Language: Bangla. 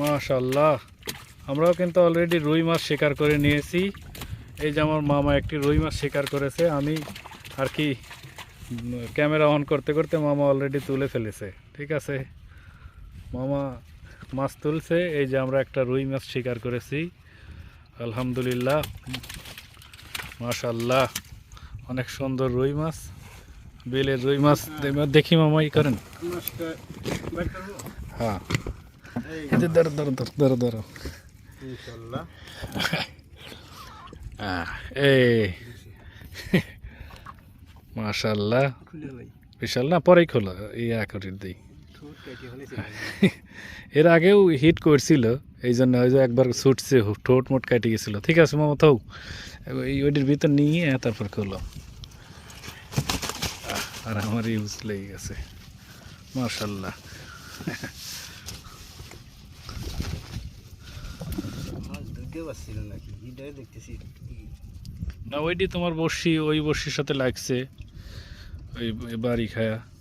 মাশাল্লাহ আমরাও কিন্তু অলরেডি রুই মাছ শিকার করে নিয়েছি। এই যে আমার মামা একটি রুই মাছ শিকার করেছে আমি আর কি ক্যামেরা অন করতে করতে মামা অলরেডি তুলে ফেলেছে ঠিক আছে? মামা মাছ তুলছে এই যে আমরা একটা রুই মাছ শিকার করেছি আলহামদুলিল্লাহ মাশাল্লাহ অনেক সুন্দর রুই মাছ বিলের রুই মাছ দেখি মামা ই করেন। হ্যাঁ। এই এই যে ধরো ধরো ধরো ধরো ধরো এই মাশাল্লাহ বিশাল না পরেই খোলা ইয়া করে দিই এর আগেও হিট করছিল এই জন্য ওই যে একবার ছুটছে ঠোঁট মোট কেটে গেছিল ঠিক আছে মামা থাও এই ওইটির ভিতর নিয়ে তারপর খোলো আর আমার ইউজ লেগে গেছে মাশাল্লাহ নাকি? এটাই না ওইটি তোমার বর্ষি ওই বর্ষির সাথে লাগছে। ওই বাড়ি খায়া।